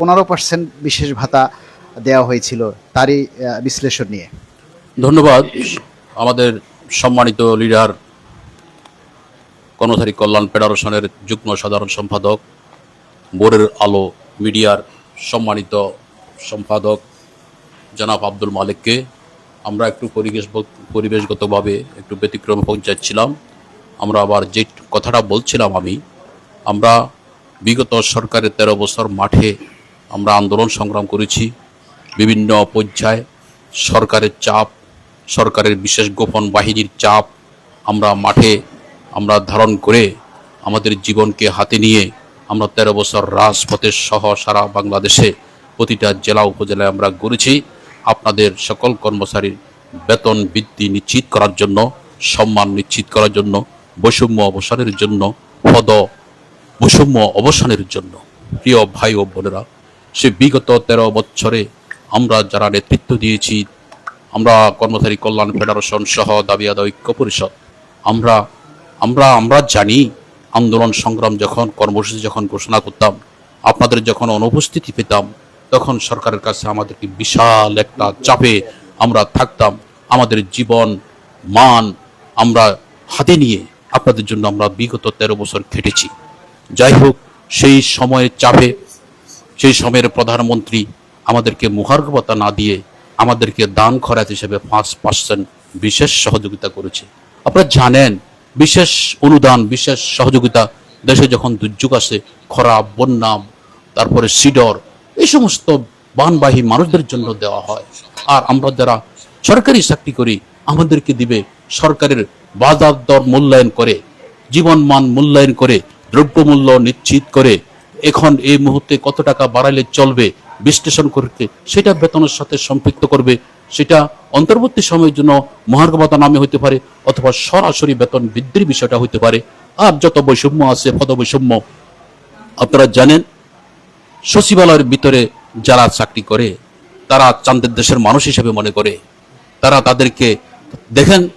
পনেরো পার্সেন্ট বিশেষ ভাতা দেওয়া হয়েছিল তারই বিশ্লেষণ নিয়ে। ধন্যবাদ, আমাদের সম্মানিত লিডার কর্মচারী কল্যাণ ফেডারেশনের যুগ্ম সাধারণ সম্পাদক বোরের আলো মিডিয়ার সম্মানিত সম্পাদক জনাব আব্দুল মালিককে। আমরা একটু পরিবেশ পরিবেশগতভাবে একটু ব্যতিক্রম পৌঁছাচ্ছিলাম। আমরা আবার যে কথাটা বলছিলাম আমি, আমরা বিগত সরকারের তেরো বছর মাঠে আমরা আন্দোলন সংগ্রাম করেছি। বিভিন্ন পর্যায়ে সরকারের চাপ, সরকারের বিশেষ গোপন বাহিনীর চাপ আমরা মাঠে আমরা ধারণ করে আমাদের জীবনকে হাতে নিয়ে আমরা তেরো বছর রাজপথের সহ সারা বাংলাদেশে প্রতিটা জেলা উপজেলায় আমরা গড়েছি। আপনাদের সকল কর্মচারীর বেতন বৃদ্ধি নিশ্চিত করার জন্য, সম্মান নিশ্চিত করার জন্য, বৈষম্য অবসানের জন্য, পদ বৈষম্য অবসানের জন্য। প্রিয় ভাই ও বোনেরা সে বিগত তেরো বছরে আমরা যারা নেতৃত্ব দিয়েছি, আমরা কর্মচারী কল্যাণ ফেডারেশন সহ দাবি আদায় ঐক্য পরিষদ আমরা আমরা আমরা জানি আন্দোলন সংগ্রাম যখন, কর্মসূচি যখন ঘোষণা করতাম, আপনাদের যখন অনুপস্থিতি পেতাম, তখন সরকারের কাছে আমাদেরকে বিশাল একটা চাপে আমরা থাকতাম। আমাদের জীবন, মান আমরা হাতে নিয়ে আপনাদের জন্য আমরা বিগত তেরো বছর খেটেছি। যাই হোক, সেই সময়ের চাপে সেই সময়ের প্রধানমন্ত্রী আমাদেরকে মুখার্গবতা না দিয়ে আমাদেরকে দান খরাত হিসেবে পাঁচ পার্সেন্ট বিশেষ সহযোগিতা করেছে। আপনারা জানেন, বিশেষ অনুদান, বিশেষ সহযোগিতা দেশে যখন দুর্যোগ আসে খরা বন্যা, তারপরে সিডর, এই সমস্ত বানবাহী মানুষদের জন্য দেওয়া হয়। আর আমরা যারা সরকারি চাকরি করি, আমাদেরকে দিবে সরকারের বাজার দর মূল্যায়ন করে জীবন মান মূল্যায়ন করে, দ্রব্যমূল্য নিশ্চিত করে এখন এই মুহূর্তে কত টাকা বাড়াইলে চলবে, বিশ্লেষণ করতে, সেটা বেতনের সাথে সম্পৃক্ত করবে, সেটা অন্তর্বর্তী সময়ের জন্য মহার্ঘ ভাতা নামে হইতে পারে, অথবা সরাসরি বেতন বৃদ্ধির বিষয়টা হইতে পারে। আর যত বৈষম্য আছে, পদ বৈষম্য, আপনারা জানেন, সচিবালয়ের ভিতরে যারা চাকরি করে, তারা চান্দের দেশের মানুষ হিসেবে মনে করে। তারা তাদেরকে, দেখেন,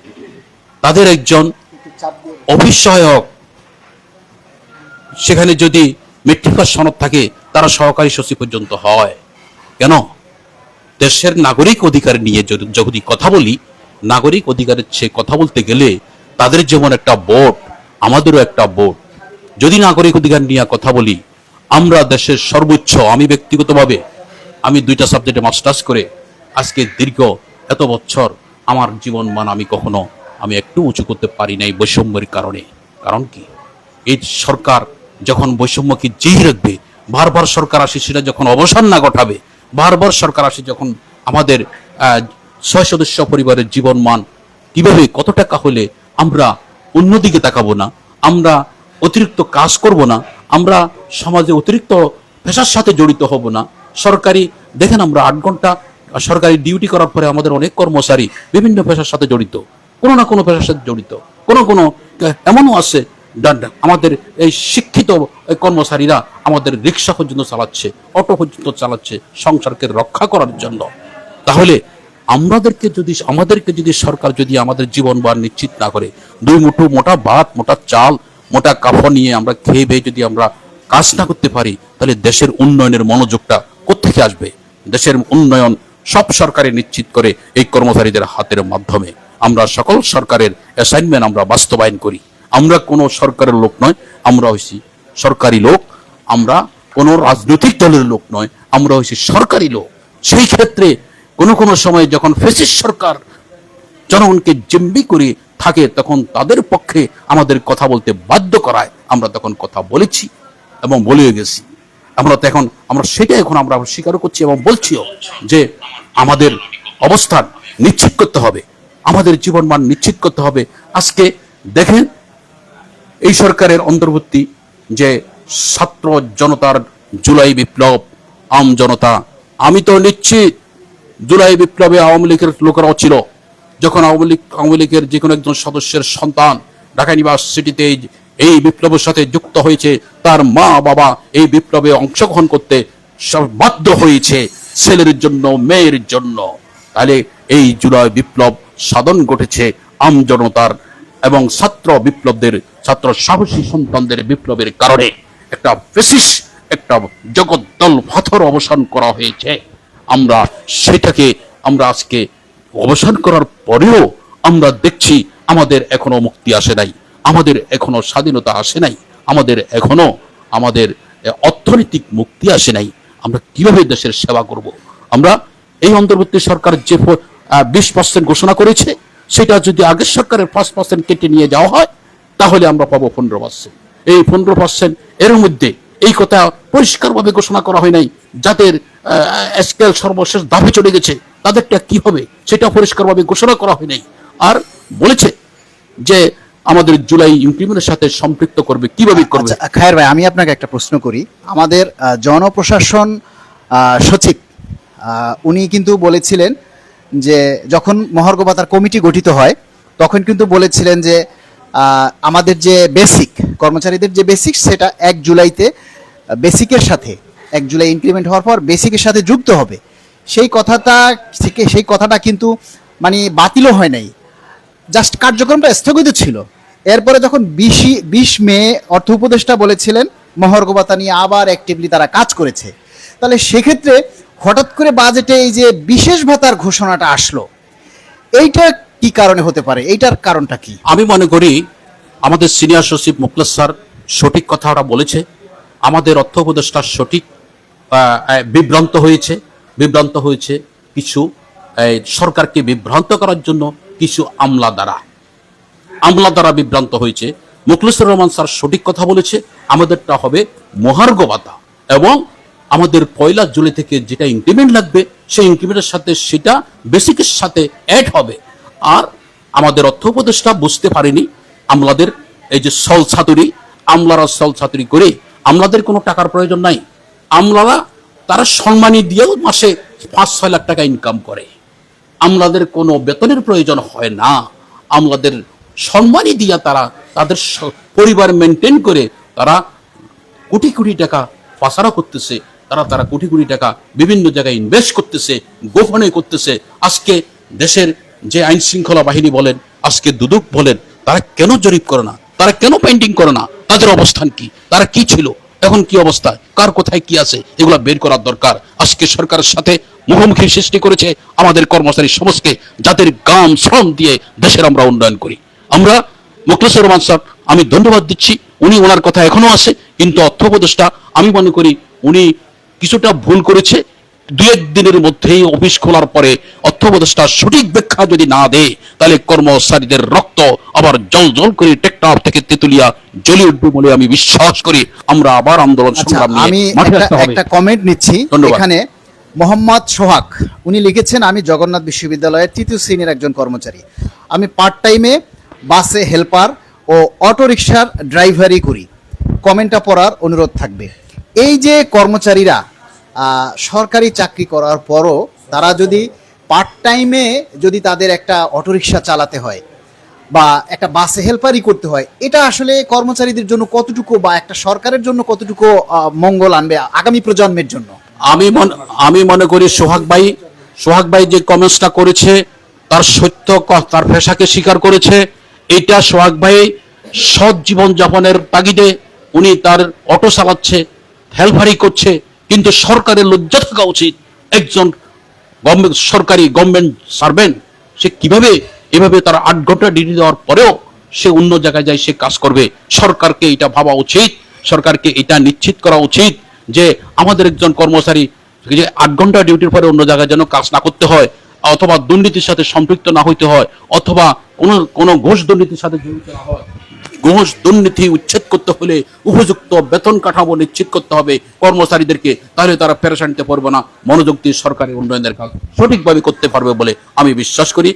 তাদের একজন অফিস সহায়ক সেখানে যদি মেট্রিক পাস সনদ থাকে, তারা সহকারী সচিব পর্যন্ত হয়। কেন? দেশের নাগরিক অধিকার নিয়ে যদি কথা বলি, নাগরিক অধিকারের সে কথা বলতে গেলে তাদের যেমন একটা ভোট আমাদেরও একটা ভোট যদি নাগরিক অধিকার নিয়ে কথা বলি, আমরা দেশের সর্বোচ্চ, আমি ব্যক্তিগতভাবে, আমি দুইটা সাবজেক্টে মাস্টার্স করে, আজকে দীর্ঘ এত বছর আমার জীবন মান আমি কখনো, আমি একটু উঁচু করতে পারি নাই বৈষম্যের কারণে। কারণ কি? এই সরকার যখন বৈষম্যকে জিয়ে রাখবে, বারবার সরকার আসে সেটা যখন অবসান না ঘটাবে, বারবার সরকার আসে যখন আমাদের ছয় সদস্য পরিবারের জীবন মান কীভাবে, কত টাকা হলে আমরা অন্যদিকে তাকাবো না, আমরা অতিরিক্ত কাজ করব না, আমরা সমাজে অতিরিক্ত পেশার সাথে জড়িত হব না, সরকারি, দেখেন আমরা আট ঘণ্টা সরকারি ডিউটি করার পরে আমাদের অনেক কর্মচারী বিভিন্ন পেশার সাথে জড়িত, কোনো না কোনো পেশার সাথে জড়িত, কোনো কোনো, এমনও আছে আমাদের এই শিক্ষিত কর্মচারীরা আমাদের রিক্সা পর্যন্ত চালাচ্ছে, অটো পর্যন্ত চালাচ্ছে সংসারকে রক্ষা করার জন্য। তাহলে আমাদেরকে যদি আমাদেরকে যদি সরকার যদি আমাদের জীবন বার নিশ্চিত না করে, দুই মুঠো মোটা ভাত, মোটা চাল, মোটা কাপড় নিয়ে আমরা খেয়ে বেয়ে যদি আমরা কাজ না করতে পারি, তাহলে দেশের উন্নয়নের মনোযোগটা কোথেকে আসবে? দেশের উন্নয়ন সব সরকারে নিশ্চিত করে এই কর্মচারীদের হাতের মাধ্যমে। আমরা সকল সরকারের অ্যাসাইনমেন্ট আমরা বাস্তবায়ন করি। আমরা কোনো সরকারের লোক নয়, আমরা হইছি সরকারি লোক, আমরা কোনো রাজনৈতিক দলের লোক নয়, আমরা হইছি সরকারি লোক। সেই ক্ষেত্রে কোনো কোনো সময় যখন ফেসিস সরকার জনগণকে জিম্বি করে থাকে, তখন তাদের পক্ষে আমাদের কথা বলতে বাধ্য করায়। আমরা তখন কথা বলেছি এবং বলেও গেছি। আমরা তো এখন, আমরা সেটা এখন আমরা স্বীকার করছি এবং বলছিও যে আমাদের অবস্থান নিশ্চিত করতে হবে। আমাদের জীবন মান নিশ্চিত করতে হবে। আজকে দেখেন এই সরকারের অন্তর্বর্তী যে ছাত্র জনতার জুলাই বিপ্লব, আম জনতা, আমি তো নিশ্চিত জুলাই বিপ্লবে আওয়ামী লীগের লোকেরাও ছিল। যখন আওয়ামী লীগ, আওয়ামী লীগের যে কোনো একজন সদস্যের সন্তান ঢাকা ইউনিভার্সিটিতে এই- বিপ্লবের সাথে যুক্ত হয়েছে, তার মা বাবা এই বিপ্লবে অংশগ্রহণ করতে বাধ্য হয়েছে ছেলের জন্য, মেয়ের জন্য। তাহলে এই জুলাই বিপ্লব সাধন ঘটেছে আম জনতার এবং ছাত্র বিপ্লবদের, ছাত্র সাহসী সন্তানদের বিপ্লবের কারণে একটা ফেসিস একটা জগদ্দল পাথর অবসান করা হয়েছে। আমরা সেটাকে আমরা আজকে অবসান করার পরেও আমরা দেখছি, আমাদের এখনও মুক্তি আসে নাই, আমাদের এখনও স্বাধীনতা আসে নাই, আমাদের এখনও আমাদের অর্থনৈতিক মুক্তি আসে নাই। আমরা কীভাবে দেশের সেবা করব? আমরা এই অন্তর্বর্তী সরকার যে বিশ পার্সেন্ট ঘোষণা করেছে সেটা যদি আগের সরকারের পাঁচ পার্সেন্ট কেটে নিয়ে যাওয়া হয়, তাহলে আমরা পাবো পনেরো পার্সেন্ট এই পনেরো পার্সেন্ট এর মধ্যে এই কথা পরিষ্কারভাবে ঘোষণা করা হয় নাই, যাদের স্কেল সর্বশেষ দাবি চলে গেছে, তাদেরটা কি হবে সেটা পরিষ্কারভাবে ঘোষণা করা হয় নাই। আর বলেছে যে আমাদের জুলাই ইনক্রিমেন্টের সাথে সম্পৃক্ত করবে, কীভাবে করবে? আচ্ছা খায়ের ভাই, আমি আপনাকে একটা প্রশ্ন করি। আমাদের জনপ্রশাসন সচিব উনি কিন্তু বলেছিলেন যে যখন মহার্ঘ ভাতার কমিটি গঠিত হয়, তখন কিন্তু বলেছিলেন যে আমাদের যে বেসিক কর্মচারীদের যে বেসিক সেটা এক জুলাইতে বেসিকের সাথে, এক জুলাই ইনক্রিমেন্ট হওয়ার পর বেসিকের সাথে যুক্ত হবে। সেই কথাটা থেকে সেই কথাটা কিন্তু মানে বাতিলও হয় নাই। জাস্ট কার্যক্রমটা স্থগিত ছিল। এরপরে যখন বিশি, বিশ মে অর্থ উপদেষ্টা বলেছিলেন, মহর্গবতা নিয়ে আবার অ্যাক্টিভলি তারা কাজ করেছে। তাহলে সেক্ষেত্রে হঠাৎ করে বাজেটে এই যে বিশেষ ভাতার ঘোষণাটা আসলো, এইটা কি কারণে হতে পারে? এইটার কারণটা কি? আমি মনে করি আমাদের সিনিয়র সচিব মুখলেস স্যার সঠিক কথা ওরা বলেছে। আমাদের অর্থ উপদেষ্টা সঠিক বিভ্রান্ত হয়েছে। বিভ্রান্ত হয়েছে কিছু সরকারকে বিভ্রান্ত করার জন্য কিছু আমলা দ্বারা আমলা দ্বারা বিভ্রান্ত হয়েছে। মুখলেসুর রহমান স্যার সঠিক কথা বলেছে। আমাদেরটা হবে মহার্ঘ ভাতা এবং আমাদের পয়লা জুলাই থেকে যেটা ইনক্রিমেন্ট লাগবে, সেই ইনক্রিমেন্টের সাথে সেটা বেসিকের সাথে অ্যাড হবে। আর আমাদের অর্থ উপদেষ্টা বুঝতে পারেনি, আমলাদের এই যে সল ছাতুরি, আমলারা সল ছাতুরি করে আমলাদের কোনো টাকার প্রয়োজন নাই। আমলারা তারা সম্মানী দিয়েও মাসে পাঁচ ছয় লাখ টাকা ইনকাম করে। আমলাদের কোনো বেতনের প্রয়োজন হয় না। আমলাদের সম্মানই দিয়া তারা তাদের পরিবার মেনটেন করে তারা কোটি কোটি টাকা পাচারা করতেছে। তারা তারা কোটি কোটি টাকা বিভিন্ন জায়গায় ইনভেস্ট করতেছে, গোপনে করতেছে। আজকে দেশের যে আইন শৃঙ্খলা বাহিনী বলেন, আজকে দুদক বলেন, তারা কেন জরিপ করে না? তারা কেন পেন্টিং করে না? তাদের অবস্থান কি? তারা কি ছিল? এখন কি অবস্থা? কার কোথায় কি আছে? এগুলো বের করার দরকার। আজকে সরকারের সাথে মুখোমুখি সৃষ্টি করেছে আমাদের কর্মচারী সমাজকে, যাদের গাম শ্রম দিয়ে দেশের আমরা উন্নয়ন করি। আমরা মুখলেসুর রহমান স্যার, আমি ধন্যবাদ দিচ্ছি। উনি ওনার কথা এখনও আছে, কিন্তু অর্থ উপদেষ্টা, আমি মনে করি উনি কিছুটা ভুল করেছে দু এক দিনের মধ্যেই অফিস খোলার পরে অর্থ উপদেষ্টা সঠিক ব্যাখ্যা যদি না দেয় তাহলে কর্মচারীদের রক্ত আবার জল জল করে টেকটাপ থেকে তেতুলিয়া জ্বলে উঠবে বলে আমি বিশ্বাস করি আমরা আবার আন্দোলন আচ্ছা সংগ্রাম আমি একটা কমেন্ট নিচ্ছি। এখানে মোহাম্মদ সোহাগ উনি লিখেছেন আমি জগন্নাথ বিশ্ববিদ্যালয়ের তৃতীয় শ্রেণির একজন কর্মচারী। আমি পার্ট টাইমে বাসে হেল্পার ও অটো রিক্সার ড্রাইভারি করি। কমেন্টটা পড়ার অনুরোধ থাকবে। এই যে কর্মচারীরা সরকারি চাকরি করার পরও তারা যদি পার্ট টাইমে যদি তাদের একটা অটোরিকশা চালাতে হয় বা একটা বাসে হেল্পারই করতে হয়, এটা আসলে কর্মচারীদের জন্য কতটুকু বা একটা সরকারের জন্য কতটুকু মঙ্গল আনবে আগামী প্রজন্মের জন্য? আমি আমি মনে করি সোহাগ ভাই সোহাগ ভাই যে কমেন্টসটা করেছে, তার সত্য তার পেশাকে স্বীকার করেছে এটা সোহাগ ভাই সৎ জীবন যাপনের তাগিদে উনি তার অটো চালাচ্ছে হেলফারি করছে কিন্তু সরকারের লজ্জা থাকা উচিত। একজন গভর্নমেন্ট, সরকারি গভর্নমেন্ট সার্ভেন্ট, সে কীভাবে এভাবে তার আট ঘণ্টা ডিউটি দেওয়ার পরেও সে অন্য জায়গায় যায়, সে কাজ করবে? সরকারকে এটা ভাবা উচিত, সরকারকে এটা নিশ্চিত করা উচিত যে আমাদের একজন কর্মচারী যে আট ঘণ্টা ডিউটির পরে অন্য জায়গায় যেন কাজ না করতে হয়, অথবা দুর্নীতির সাথে সম্পৃক্ত না হইতে হয়, অথবা কোনো কোনো ঘোষ দুর্নীতির সাথে জড়িত না হয়। ঘুষ দুর্নীতি উচ্ছেদ করতে হলে উপযুক্ত বেতন কাঠামো নিশ্চিত করতে হবে। কর্মচারীদেরকে তাহলে তারা পেরেশানিতে পড়বে না। মনোযোগ দিয়ে সরকারি উন্নয়নের কাজ সঠিকভাবে করতে পারবে বলে আমি বিশ্বাস করি।